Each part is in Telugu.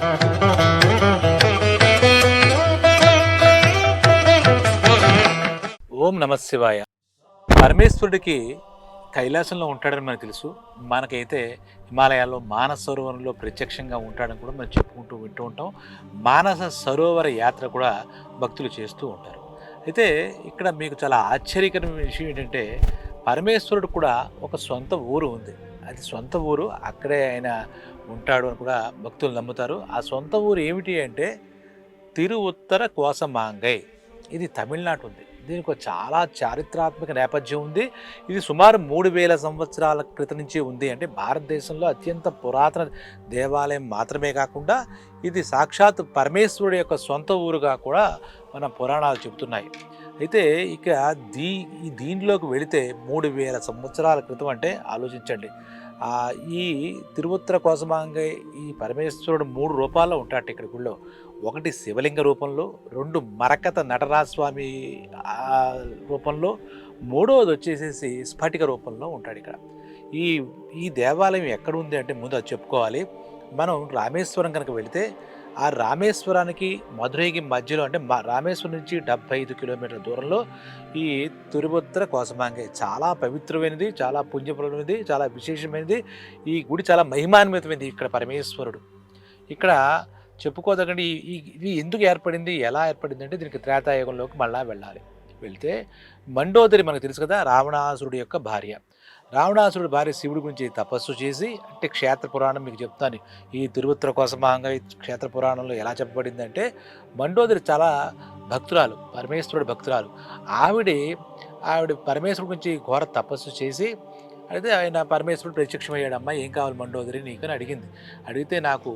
ఓం నమ శివాయ. పరమేశ్వరుడికి కైలాసంలో ఉంటాడని మనకు తెలుసు. మనకైతే హిమాలయాల్లో మానస సరోవరంలో ప్రత్యక్షంగా ఉంటాడని కూడా మనం చెప్పుకుంటూ వింటూ ఉంటాం. మానస సరోవర యాత్ర కూడా భక్తులు చేస్తూ ఉంటారు. అయితే ఇక్కడ మీకు చాలా ఆశ్చర్యకరమైన విషయం ఏంటంటే పరమేశ్వరుడు కూడా ఒక సొంత ఊరు ఉంది. అది సొంత ఊరు అక్కడే ఆయన ఉంటాడు అని కూడా భక్తులు నమ్ముతారు. ఆ సొంత ఊరు ఏమిటి అంటే తిరు ఉత్తర కోసమాంగై. ఇది తమిళనాడు ఉంది. దీనికి చాలా చారిత్రాత్మక నేపథ్యం ఉంది. ఇది సుమారు మూడు వేల సంవత్సరాల క్రితం నుంచి ఉంది. అంటే భారతదేశంలో అత్యంత పురాతన దేవాలయం మాత్రమే కాకుండా ఇది సాక్షాత్ పరమేశ్వరుడు యొక్క సొంత ఊరుగా కూడా మన పురాణాలు చెబుతున్నాయి. అయితే ఇక దీ ఈ దీనిలోకి వెళితే మూడు వేల సంవత్సరాల క్రితం అంటే ఆలోచించండి. ఈ తిరువుత్తర కోసమాంగ ఈ పరమేశ్వరుడు మూడు రూపాల్లో ఉంటాడు ఇక్కడ గుళ్ళో. ఒకటి శివలింగ రూపంలో రెండు మరకత నటరాజస్వామి రూపంలో మూడవది వచ్చేసేసి స్ఫటిక రూపంలో ఉంటాడు ఇక్కడ. ఈ ఈ దేవాలయం ఎక్కడ ఉంది అంటే ముందు అది చెప్పుకోవాలి. మనం రామేశ్వరం కనుక వెళితే ఆ రామేశ్వరానికి మధురైకి మధ్యలో అంటే రామేశ్వరం నుంచి డెబ్బై ఐదు కిలోమీటర్ల దూరంలో ఈ తిరుపత్ర కోసమాంగి. చాలా పవిత్రమైనది చాలా పుణ్యప్రదమైనది చాలా విశేషమైనది. ఈ గుడి చాలా మహిమాన్వితమైనది ఇక్కడ పరమేశ్వరుడు. ఇక్కడ చెప్పుకోదగండి ఇది ఎందుకు ఏర్పడింది ఎలా ఏర్పడింది అంటే దీనికి త్రేతాయుగంలోకి మళ్ళా వెళ్ళాలి. వెళ్తే మండోదరి మనకు తెలుసు కదా రావణాసురుడి యొక్క భార్య. రావణాసురుడు భార్య శివుడి గురించి తపస్సు చేసి అంటే క్షేత్ర పురాణం మీకు చెప్తాను. ఈ తిరువుత్తర కోసమహంగా ఈ క్షేత్ర పురాణంలో ఎలా చెప్పబడిందంటే మండోదరి చాలా భక్తురాలు పరమేశ్వరుడు భక్తురాలు. ఆవిడ ఆవిడ పరమేశ్వరుడి గురించి ఘోర తపస్సు చేసి అయితే ఆయన పరమేశ్వరుడు ప్రత్యక్షమయ్యాడు. అమ్మ ఏం కావాలి మండోదరి నీకు అని అడిగింది. అడిగితే నాకు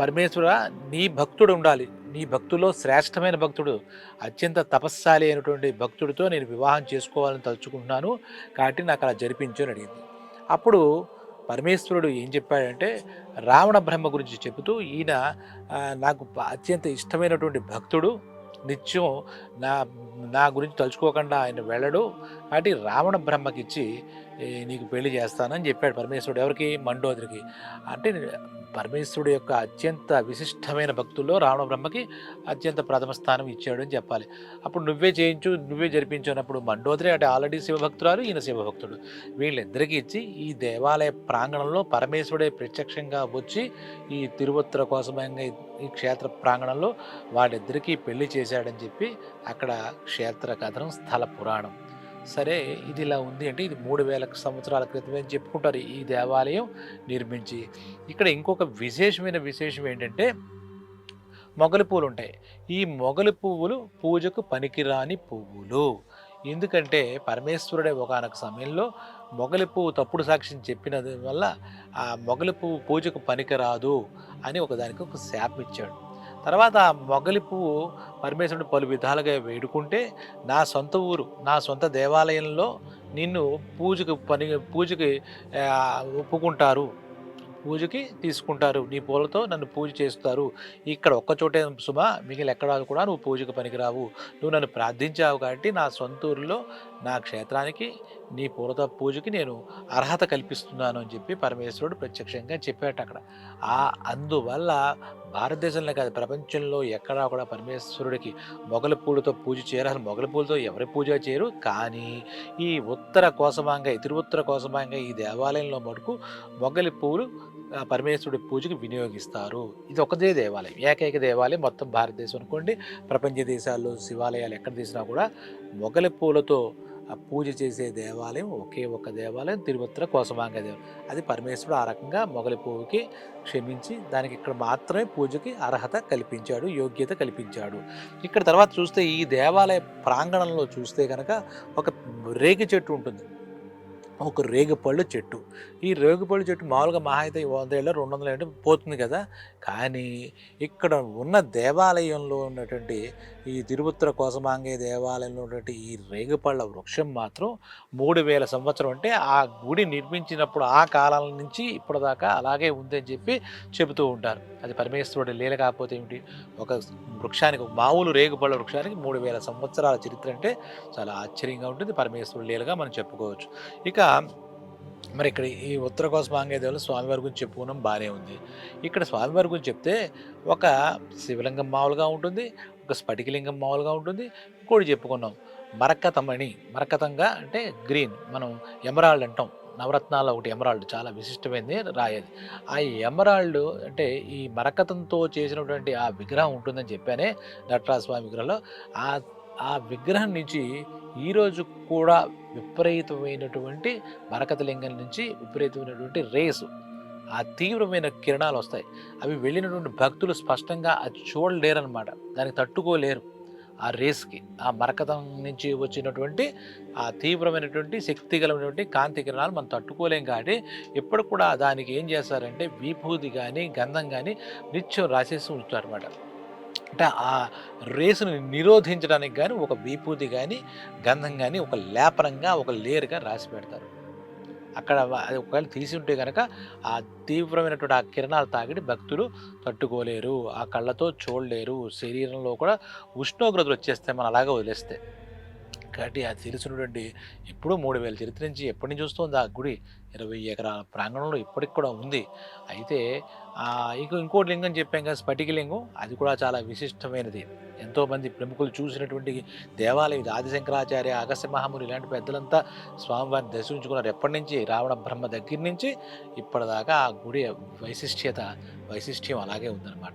పరమేశ్వర నీ భక్తుడు ఉండాలి. నీ భక్తుల్లో శ్రేష్టమైన భక్తుడు అత్యంత తపస్సాలి అయినటువంటి భక్తుడితో నేను వివాహం చేసుకోవాలని తలుచుకుంటున్నాను. కాబట్టి నాకు అలా జరిపించు అని అడిగింది. అప్పుడు పరమేశ్వరుడు ఏం చెప్పాడంటే రావణ బ్రహ్మ గురించి చెబుతూ ఈయన నాకు అత్యంత ఇష్టమైనటువంటి భక్తుడు నిత్యం నా నా గురించి తలుచుకోకుండా ఆయన వెళ్ళడు. కాబట్టి రావణ బ్రహ్మకిచ్చి నీకు పెళ్ళి చేస్తానని చెప్పాడు పరమేశ్వరుడు. ఎవరికి? మండోదరికి. అంటే పరమేశ్వరుడు యొక్క అత్యంత విశిష్టమైన భక్తుల్లో రావణ బ్రహ్మకి అత్యంత ప్రథమ స్థానం ఇచ్చాడు అని చెప్పాలి. అప్పుడు నువ్వే చేయించు నువ్వే జరిపించు అన్నప్పుడు మండోదరి అంటే ఆల్రెడీ శివభక్తురాలు ఈయన శివభక్తుడు. వీళ్ళిద్దరికీ ఇచ్చి ఈ దేవాలయ ప్రాంగణంలో పరమేశ్వరుడే ప్రత్యక్షంగా వచ్చి ఈ తిరువత్తర కోసమంగా ఈ క్షేత్ర ప్రాంగణంలో వాళ్ళిద్దరికీ పెళ్ళి చేశాడని చెప్పి అక్కడ క్షేత్ర కథనం స్థల పురాణం. సరే ఇది ఇలా ఉంది అంటే ఇది మూడు వేల సంవత్సరాల క్రితమే అని చెప్పుకుంటారు ఈ దేవాలయం నిర్మించి. ఇక్కడ ఇంకొక విశేషమైన విశేషం ఏంటంటే మొగలి పువ్వులు ఉంటాయి ఈ మొగలి పువ్వులు పూజకు పనికిరాని పువ్వులు. ఎందుకంటే పరమేశ్వరుడే ఒకనొక సమయంలో మొగలి పువ్వు తప్పుడు సాక్ష్యం చెప్పినది వల్ల ఆ మొగలి పువ్వు పూజకు పనికిరాదు అని ఒకదానికి ఒక శాపం ఇచ్చాడు. తర్వాత ఆ మొగలి పువ్వు పరమేశ్వరుడు పలు విధాలుగా వేడుకుంటే నా సొంత ఊరు నా సొంత దేవాలయంలో నిన్ను పూజకు పని పూజకి ఒప్పుకుంటారు. పూజకి తీసుకుంటారు. నీ పూలతో నన్ను పూజ చేస్తారు. ఇక్కడ ఒక్క చోటే సుమ మిగిలిన ఎక్కడ కూడా నువ్వు పూజకు పనికిరావు. నువ్వు నన్ను ప్రార్థించావు కాబట్టి నా సొంత ఊరిలో నా క్షేత్రానికి నీ పూర్వత పూజకి నేను అర్హత కల్పిస్తున్నాను అని చెప్పి పరమేశ్వరుడు ప్రత్యక్షంగా చెప్పాట అక్కడ. ఆ అందువల్ల భారతదేశంలో కాదు ప్రపంచంలో ఎక్కడా కూడా పరమేశ్వరుడికి మొగలి పూలతో పూజ చేయరు. మొగల మొగలి పూలతో ఎవరి పూజ చేయరు. కానీ ఈ ఉత్తర కోసమాంగ తిరువుత్తర కోసమాంగ ఈ దేవాలయంలో మటుకు మొగలి పూలు పరమేశ్వరుడి పూజకి వినియోగిస్తారు. ఇది ఒకదే దేవాలయం. ఏకైక దేవాలయం మొత్తం భారతదేశం అనుకోండి. ప్రపంచ దేశాల్లో శివాలయాలు ఎక్కడ తీసినా కూడా మొగలి పూలతో పూజ చేసే దేవాలయం ఒకే ఒక దేవాలయం తిరుపతిర కోసమాంగ దేవాలయం. అది పరమేశ్వరుడు ఆ రకంగా మొగలి పువ్వుకి క్షమించి దానికి ఇక్కడ మాత్రమే పూజకి అర్హత కల్పించాడు యోగ్యత కల్పించాడు. ఇక్కడ తర్వాత చూస్తే ఈ దేవాలయ ప్రాంగణంలో చూస్తే కనుక ఒక రేగి చెట్టు ఉంటుంది. ఒక రేగుపళ్ళు చెట్టు. ఈ రేగుపళ్ళు చెట్టు మామూలుగా మహా అయితే వంద రెండు వందల ఏంటి పోతుంది కదా. కానీ ఇక్కడ ఉన్న దేవాలయంలో ఉన్నటువంటి ఈ తిరుపతిర కోసమాంగే దేవాలయంలో ఉన్నటువంటి ఈ రేగుపళ్ళ వృక్షం మాత్రం మూడు వేల సంవత్సరం అంటే ఆ గుడి నిర్మించినప్పుడు ఆ కాలం నుంచి ఇప్పటిదాకా అలాగే ఉందని చెప్పి చెబుతూ ఉంటారు. అది పరమేశ్వరుడు లీల కాకపోతే ఏమిటి? ఒక వృక్షానికి మామూలు రేగుపళ్ళ వృక్షానికి మూడు వేల సంవత్సరాల చరిత్ర అంటే చాలా ఆశ్చర్యంగా ఉంటుంది. పరమేశ్వరుడు లీలగా మనం చెప్పుకోవచ్చు. ఇక మరి ఇక్కడ ఈ ఉత్తర కోస దేవులు స్వామివారి గురించి చెప్పుకోవడం బాగానే ఉంది. ఇక్కడ స్వామివారి గురించి చెప్తే ఒక శివలింగం మామూలుగా ఉంటుంది ఒక స్ఫటికలింగం మామూలుగా ఉంటుంది ఇంకోటి చెప్పుకున్నాం మరకతమణి. మరకతంగా అంటే గ్రీన్ మనం ఎమరాల్డ్ అంటాం. నవరత్నాల ఒకటి ఎమరాల్డ్ చాలా విశిష్టమైనది రాయేది. ఆ ఎమరాల్డ్ అంటే ఈ మరకతంతో చేసినటువంటి ఆ విగ్రహం ఉంటుందని చెప్పానే నటరాజ స్వామి విగ్రహంలో. ఆ ఆ విగ్రహం నుంచి ఈరోజు కూడా విపరీతమైనటువంటి మరకతలింగం నుంచి విపరీతమైనటువంటి రేసు ఆ తీవ్రమైన కిరణాలు వస్తాయి. అవి వెళ్ళినటువంటి భక్తులు స్పష్టంగా అది చూడలేరనమాట దానికి తట్టుకోలేరు ఆ రేస్కి. ఆ మరకతం నుంచి వచ్చినటువంటి ఆ తీవ్రమైనటువంటి శక్తి కలిగినటువంటి కాంతి కిరణాలు మనం తట్టుకోలేం కాబట్టి ఎప్పుడు కూడా దానికి ఏం చేస్తారంటే విభూతి కానీ గంధం కానీ నిత్యం రాసేసి ఉంచుతారు అనమాట అంటే ఆ రేసును నిరోధించడానికి కానీ ఒక విభూతి కానీ గంధం కానీ ఒక లేపనంగా ఒక లేయర్గా రాసి పెడతారు. అక్కడ అది ఒకవేళ తీసి ఉంటే కనుక ఆ తీవ్రమైనటువంటి ఆ కిరణాలు తాగిడి భక్తులు తట్టుకోలేరు. ఆ కళ్ళతో చూడలేరు. శరీరంలో కూడా ఉష్ణోగ్రతలు వచ్చేస్తాయి. మనం అలాగే వదిలేస్తే. కాబట్టి అది తెలిసినటువంటి ఎప్పుడూ మూడు వేల చరిత్ర నుంచి ఎప్పటి నుంచి వస్తుంది ఆ గుడి? ఇరవై ఎకరాల ప్రాంగణంలో ఇప్పటికి కూడా ఉంది. అయితే ఇక ఇంకో ఇంకోటి లింగం చెప్పాం కదా స్ఫటిక లింగం. అది కూడా చాలా విశిష్టమైనది. ఎంతోమంది ప్రముఖులు చూసినటువంటి దేవాలయం ఇది. ఆదిశంకరాచార్య అగస్త్య మహాముని ఇలాంటి పెద్దలంతా స్వామివారిని దర్శించుకున్నారు. ఎప్పటి నుంచి? రావణ బ్రహ్మ దగ్గర నుంచి ఇప్పటిదాకా ఆ గుడి వైశిష్ట్యత వైశిష్ట్యం అలాగే ఉందన్నమాట.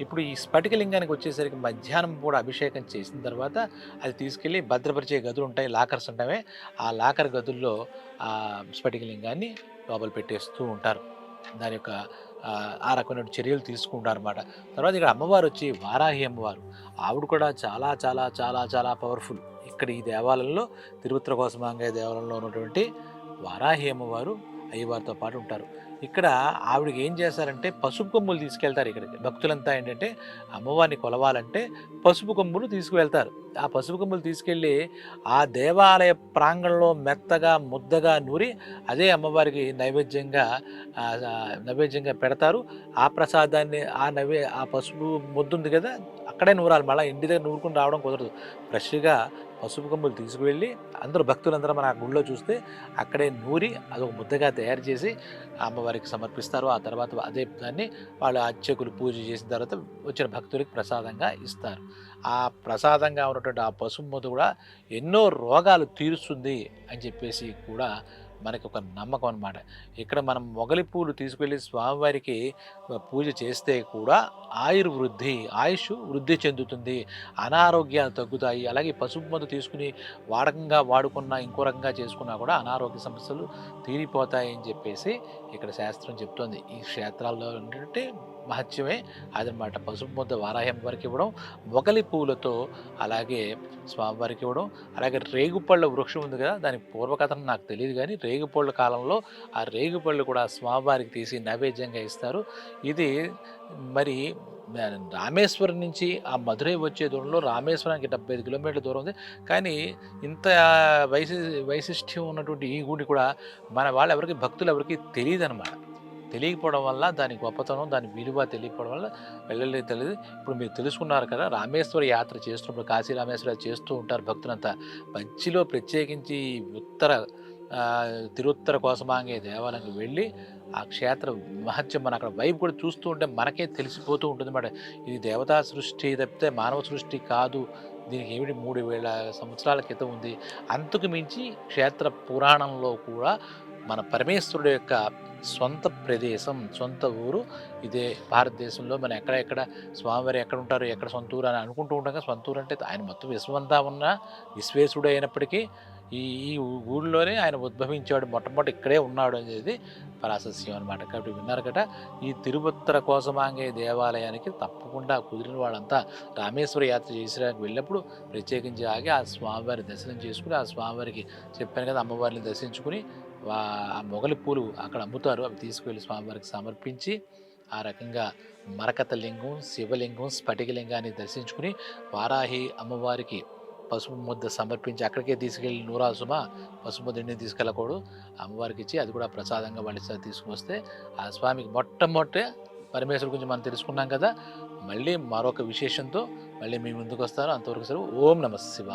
ఇప్పుడు ఈ స్ఫటికలింగానికి వచ్చేసరికి మధ్యాహ్నం కూడా అభిషేకం చేసిన తర్వాత అది తీసుకెళ్ళి భద్రపరిచే గదులు ఉంటాయి లాకర్స్ ఉంటాయి. ఆ లాకర్ గదుల్లో ఆ స్ఫటికలింగాన్ని లోపల పెట్టేస్తూ ఉంటారు. దాని యొక్క ఆ, రకమైన చర్యలు తీసుకుంటారు అనమాట తర్వాత ఇక్కడ అమ్మవారు వచ్చి వారాహి అమ్మవారు. ఆవిడ కూడా చాలా చాలా చాలా చాలా పవర్ఫుల్. ఇక్కడ ఈ దేవాలయంలో తిరుపతి కోసమాంగయ్య దేవాలయంలో ఉన్నటువంటి వారాహి అమ్మవారు అయ్యవారితో పాటు ఉంటారు. ఇక్కడ ఆవిడకి ఏం చేస్తారంటే పసుపు కొమ్ములు తీసుకెళ్తారు ఇక్కడికి. భక్తులంతా ఏంటంటే అమ్మవారిని కొలవాలంటే పసుపు కొమ్ములు తీసుకువెళ్తారు. ఆ పసుపు కొమ్ములు తీసుకెళ్ళి ఆ దేవాలయ ప్రాంగణంలో మెత్తగా ముద్దగా నూరి అదే అమ్మవారికి నైవేద్యంగా నైవేద్యంగా పెడతారు. ఆ ప్రసాదాన్ని ఆ నైవే ఆ పసుపు ముద్దు ఉంది కదా అక్కడే నూరాలి. మళ్ళీ ఇంటి దగ్గర నూరుకుని రావడం కుదరదు. ఫ్రెష్గా పసుపు కొమ్ములు తీసుకువెళ్ళి అందరూ భక్తులందరూ మన గుళ్ళో చూస్తే అక్కడే నూరి అదొక ముద్దగా తయారు చేసి అమ్మవారికి సమర్పిస్తారు. ఆ తర్వాత అదే దాన్ని వాళ్ళు అర్చకులు పూజ చేసిన తర్వాత వచ్చిన భక్తులకి ప్రసాదంగా ఇస్తారు. ఆ ప్రసాదంగా ఉన్నటువంటి ఆ పసుపు ముద్ద కూడా ఎన్నో రోగాలు తీరుస్తుంది అని చెప్పేసి కూడా మనకి ఒక నమ్మకం అనమాట ఇక్కడ మనం మొగలి పూలు తీసుకెళ్ళి స్వామివారికి పూజ చేస్తే కూడా ఆయుర్వృద్ధి ఆయుష్ వృద్ధి చెందుతుంది. అనారోగ్యాలు తగ్గుతాయి. అలాగే పసుపు మందు తీసుకుని వాడకంగా వాడుకున్నా ఇంకో రకంగా చేసుకున్నా కూడా అనారోగ్య సమస్యలు తీరిపోతాయి అని చెప్పేసి ఇక్కడ శాస్త్రం చెప్తోంది. ఈ క్షేత్రాల్లో ఏంటంటే మహత్యమే అదనమాట. పసుపు ముద్ద వారాహ్యం వారికి ఇవ్వడం మొగలి పూలతో అలాగే స్వామివారికి ఇవ్వడం అలాగే రేగుపళ్ళ వృక్షం ఉంది కదా దాని పూర్వకథను నాకు తెలియదు కానీ రేగుపళ్ళ కాలంలో ఆ రేగుపళ్ళు కూడా స్వామివారికి తీసి నైవేద్యంగా ఇస్తారు. ఇది మరి రామేశ్వరం నుంచి ఆ మధురై వచ్చే దూరంలో రామేశ్వరానికి డెబ్బై ఐదు కిలోమీటర్ల దూరం ఉంది. కానీ ఇంత వైశి వైశిష్ట్యం ఉన్నటువంటి ఈ గుడి కూడా మన వాళ్ళు ఎవరికి భక్తులు ఎవరికి తెలియదు అనమాట తెలియకపోవడం వల్ల దాని గొప్పతనం దాని విలువ తెలియకపోవడం వల్ల వెళ్ళలేదు తెలియదు. ఇప్పుడు మీరు తెలుసుకున్నారు కదా రామేశ్వర యాత్ర చేస్తున్నప్పుడు కాశీ రామేశ్వర చేస్తూ ఉంటారు భక్తులంతా. మధ్యలో ప్రత్యేకించి ఉత్తర తిరుత్తర కోసమాంగే దేవాలయంకి వెళ్ళి ఆ క్షేత్ర మహత్యం మన అక్కడ వైపు కూడా చూస్తూ ఉంటే మనకే తెలిసిపోతూ ఉంటుంది అన్నమాట. ఇది దేవతా సృష్టి తప్పితే మానవ సృష్టి కాదు. దీనికి ఏమిటి మూడు వేల సంవత్సరాల క్రితం ఉంది. అంతకు మించి క్షేత్ర పురాణంలో కూడా మన పరమేశ్వరుడు యొక్క సొంత ప్రదేశం సొంత ఊరు ఇదే భారతదేశంలో. మనం ఎక్కడెక్కడ స్వామివారు ఎక్కడ ఉంటారు ఎక్కడ సొంత ఊరు అని అనుకుంటూ ఉంటాం సొంత ఊరు అంటే ఆయన మొత్తం విశ్వమంతా ఉన్న విశ్వేశుడు అయినప్పటికీ ఈ ఈ ఊళ్ళోనే ఆయన ఉద్భవించాడు మొట్టమొదటి ఇక్కడే ఉన్నాడు అనేది పరాసస్యం అనమాట కాబట్టి విన్నారు కదా ఈ తిరుపత్తర కోసమాంగే దేవాలయానికి తప్పకుండా కుదిరిన వాళ్ళంతా రామేశ్వర యాత్ర చేసడానికి వెళ్ళినప్పుడు ప్రత్యేకించి ఆగి ఆ స్వామివారి దర్శనం చేసుకుని ఆ స్వామివారికి చెప్పాను కదా అమ్మవారిని దర్శించుకుని వా ఆ మొగలి పూలు అక్కడ అమ్ముతారు. అవి తీసుకువెళ్ళి స్వామివారికి సమర్పించి ఆ రకంగా మరకత లింగం శివలింగం స్ఫటికలింగాన్ని దర్శించుకుని వారాహి అమ్మవారికి పసుపు ముద్ద సమర్పించి అక్కడికే తీసుకెళ్ళి నూరాసుమ పసుపు ముద్దని తీసుకెళ్ళకూడదు. అమ్మవారికి ఇచ్చి అది కూడా ప్రసాదంగా వాళ్ళు ఇస్తారు తీసుకొస్తే ఆ స్వామికి మొట్టమొదటి పరమేశ్వరు గురించి మనం తెలుసుకున్నాం కదా. మళ్ళీ మరొక విశేషంతో మళ్ళీ మీ ముందుకు వస్తారు అంతవరకు సరే ఓం నమ శివాయ.